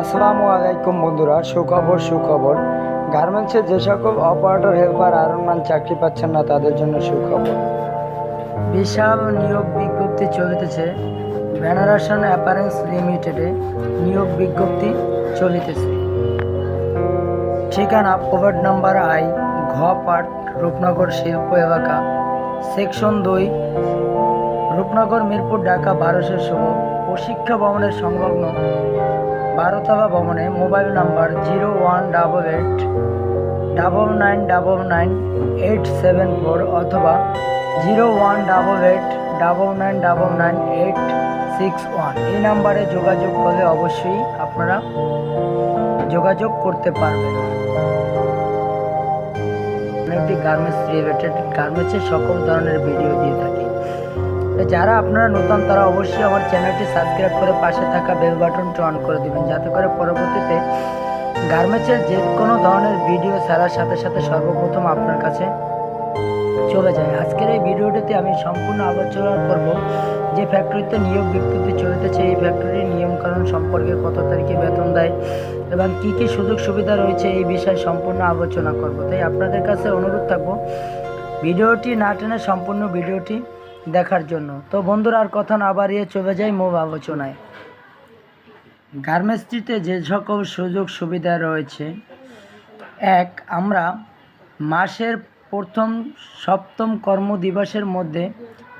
আসসালামু আলাইকুম বন্ধুরা, সুখবর সুখবর। গার্মেন্টসে যে সকল অপারেটর হেল্পার আয়রনম্যান চাকরি পাচ্ছেন না, তাদের জন্য সুখবর। বিশাল নিয়োগ বিজ্ঞপ্তি চলিতেছে। বেনারসন অ্যাপারেন্স লিমিটেডে নিয়োগ বিজ্ঞপ্তি চলিতেছে। ঠিকানা কোভিড নাম্বার আই ঘ পাট রূপনগর শিল্প এলাকা সেকশন দুই, রূপনগর মিরপুর, ঢাকা বারোশো ষোলো। প্রশিক্ষা শিক্ষা ভবনের সংলগ্ন বারোতলা ভবনে mobile number zero one double eight double nine double nine eight seven four অথবা zero one double eight double nine double nine eight six one. এই নাম্বারে যোগাযোগ করলে অবশ্যই আপনারা যোগাযোগ করতে পারবেন। একটি গার্মেন্টস রিলেটেড গার্মেন্টসের সকল ধরনের ভিডিও দিয়ে থাকি। যারা আপনারা নতুন, তারা অবশ্যই আমার চ্যানেলটি সাবস্ক্রাইব করে পাশে থাকা বেল বাটনটি অন করে দিবেন, যাতে করে পরবর্তীতে গার্মেন্টসের যে কোনো ধরনের ভিডিও ছাড়ার সাথে সাথে সর্বপ্রথম আপনার কাছে চলে যায়। আজকের এই ভিডিওটিতে আমি সম্পূর্ণ আলোচনা করব যে ফ্যাক্টরিতে নিয়োগ বিজ্ঞপ্তি চলতেছে, এই ফ্যাক্টরির নিয়মকানুন সম্পর্কে কত তারিখে বেতন দেয় এবং কি কি সুযোগ সুবিধা রয়েছে, এই বিষয়ে সম্পূর্ণ আলোচনা করব। তাই আপনাদের কাছে অনুরোধ থাকব, ভিডিওটি না টেনে সম্পূর্ণ ভিডিওটি দেখার জন্য। তো বন্ধুরা, আর কথা না বাড়িয়ে চলে যাই মূল আলোচনায়। গার্মেন্টসটিতে যে সকল সুযোগ সুবিধা রয়েছে, এক, আমরা মাসের প্রথম সপ্তম কর্মদিবসের মধ্যে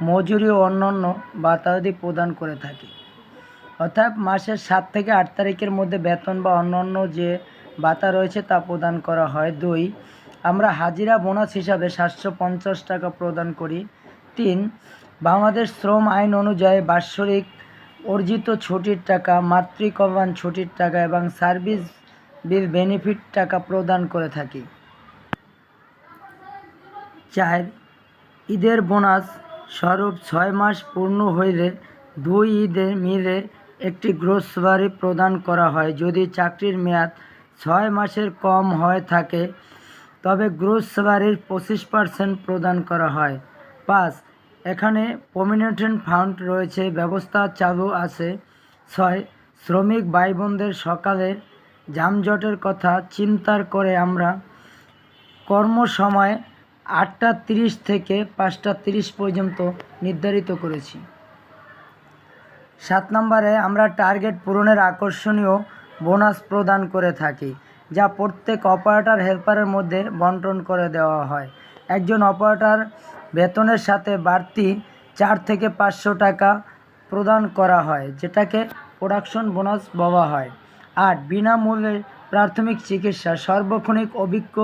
মজুরি ও অন্যান্য বাতাদি প্রদান করে থাকি। অর্থাৎ মাসের সাত থেকে আট তারিখের মধ্যে বেতন বা অন্যান্য যে ভাতা রয়েছে তা প্রদান করা হয়। দুই, আমরা হাজিরা বোনাস হিসাবে সাতশো পঞ্চাশ টাকা প্রদান করি। তিন, বাংলাদেশ শ্রম আইন অনুযায়ী বাৎসরিক অর্জিত ছুটির টাকা, মাতৃকল্যাণ ছুটির টাকা এবং সার্ভিস বিল বেনিফিট টাকা প্রদান করে থাকি। চার, ঈদের বোনাস স্বরূপ ছয় মাস পূর্ণ হইলে দুই ঈদে মিলে একটি গ্রোসবারি প্রদান করা হয়। যদি চাকরির মেয়াদ ছয় মাসের কম হয়ে থাকে, তবে গ্রোসবারির পঁচিশ পার্সেন্ট প্রদান করা হয়। পাঁচ এখানে প্রমিনেটেন্ট ফান্ড রয়েছে, ব্যবস্থা চালু আছে। ছয়, শ্রমিক ভাই বোনদের সকালের যানজটের কথা চিন্তার করে আমরা কর্মসময় আটটা তিরিশ থেকে পাঁচটা তিরিশ পর্যন্ত নির্ধারিত করেছি। সাত নম্বরে আমরা টার্গেট পূরণের আকর্ষণীয় বোনাস প্রদান করে থাকি, যা প্রত্যেক অপারেটর হেল্পারের মধ্যে বন্টন করে দেওয়া হয়। একজন অপারেটর বেতনের সাথে বাড়তি চার থেকে পাঁচশো টাকা প্রদান করা হয়, যেটাকে প্রোডাকশন বোনাস বলা হয়। আট বিনামূল্যে প্রাথমিক চিকিৎসা, সার্বক্ষণিক অভিজ্ঞ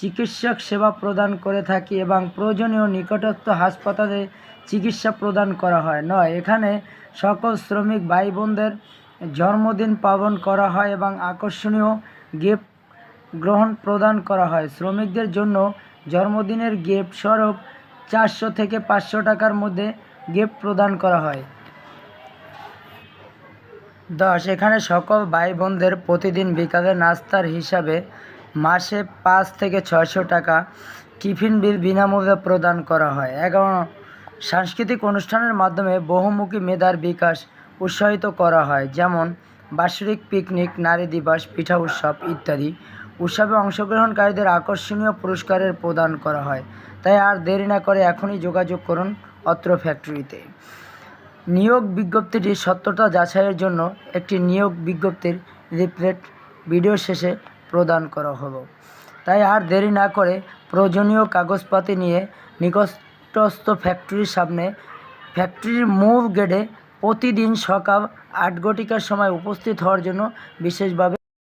চিকিৎসক সেবা প্রদান করে থাকি এবং প্রয়োজনীয় নিকটস্থ হাসপাতালে চিকিৎসা প্রদান করা হয়। নয়, এখানে সকল শ্রমিক ভাই বোনদের জন্মদিন পালন করা হয় এবং আকর্ষণীয় গিফট গ্রহণ প্রদান করা হয়। শ্রমিকদের জন্য জন্মদিনের গিফট স্বরূপ চারশো থেকে পাঁচশো টাকার মধ্যে গিফট প্রদান করা হয়। দশ, এখানে সকল ভাই বোনদের প্রতিদিন বিকালে নাস্তার হিসাবে মাসে পাঁচ থেকে ছয়শো টাকা টিফিন বিল বিনামূল্যে প্রদান করা হয়। এগারো, সাংস্কৃতিক অনুষ্ঠানের মাধ্যমে বহুমুখী মেধার বিকাশ উৎসাহিত করা হয়, যেমন বার্ষিক পিকনিক নারী দিবস, পিঠা উৎসব ইত্যাদি। উৎসবে অংশগ্রহণকারীদের আকর্ষণীয় পুরস্কারের প্রদান করা হয়। তাই আর দেরি না করে এখনই যোগাযোগ করুন অত্র ফ্যাক্টরিতে। নিয়োগ বিজ্ঞপ্তিটি সত্যতা যাচাইয়ের জন্য একটি নিয়োগ বিজ্ঞপ্তির রিপ্লেট ভিডিও শেষে প্রদান করা হলো। তাই আর দেরি না করে প্রয়োজনীয় কাগজপাতি নিয়ে নিকটস্থ ফ্যাক্টরির সামনে, ফ্যাক্টরির মুভ গেটে প্রতিদিন সকাল আট ঘটিকার সময় উপস্থিত হওয়ার জন্য বিশেষভাবে